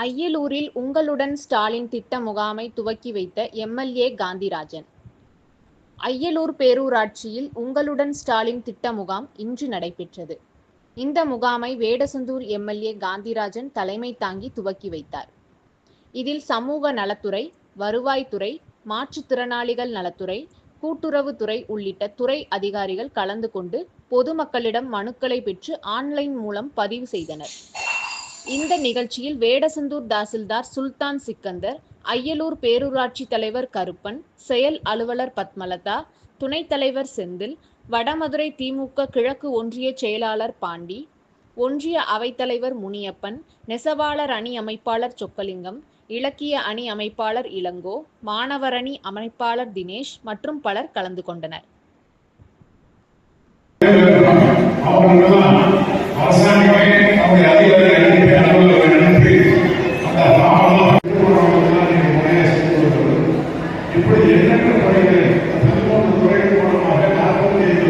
அய்யலூரில் உங்களுடன் ஸ்டாலின் திட்ட முகாமை துவக்கி வைத்த எம்எல்ஏ காந்திராஜன் அய்யலூர் பேரூராட்சியில் உங்களுடன் ஸ்டாலின் திட்ட முகாம் இன்று நடைபெற்றது. இந்த முகாமை வேடசந்தூர் எம்எல்ஏ காந்திராஜன் தலைமை தாங்கி துவக்கி வைத்தார். இதில் சமூக நலத்துறை, வருவாய்த்துறை, மாற்றுத்திறனாளிகள் நலத்துறை, கூட்டுறவுத்துறை உள்ளிட்ட துறை அதிகாரிகள் கலந்து கொண்டு பொதுமக்களிடம் மனுக்களை பெற்று ஆன்லைன் மூலம் பதிவு செய்தனர். இந்த நிகழ்ச்சியில் வேடசந்தூர் தாசில்தார் சுல்தான் சிக்கந்தர், அய்யலூர் பேரூராட்சி தலைவர் கருப்பன், செயல் அலுவலர் பத்மலதா, துணைத் தலைவர் செந்தில், வடமதுரை திமுக கிழக்கு ஒன்றிய செயலாளர் பாண்டி, ஒன்றிய அவைத்தலைவர் முனியப்பன், நெசவாளர் அணி அமைப்பாளர் சொக்கலிங்கம், இலக்கிய அணி அமைப்பாளர் இளங்கோ, மாணவரணி அமைப்பாளர் தினேஷ் மற்றும் பலர் கலந்து கொண்டனர். இப்படி எண்ணற்ற முறைகள் பதிமூன்று துறைகள் மூலமாக நாற்பத்தி ஐந்து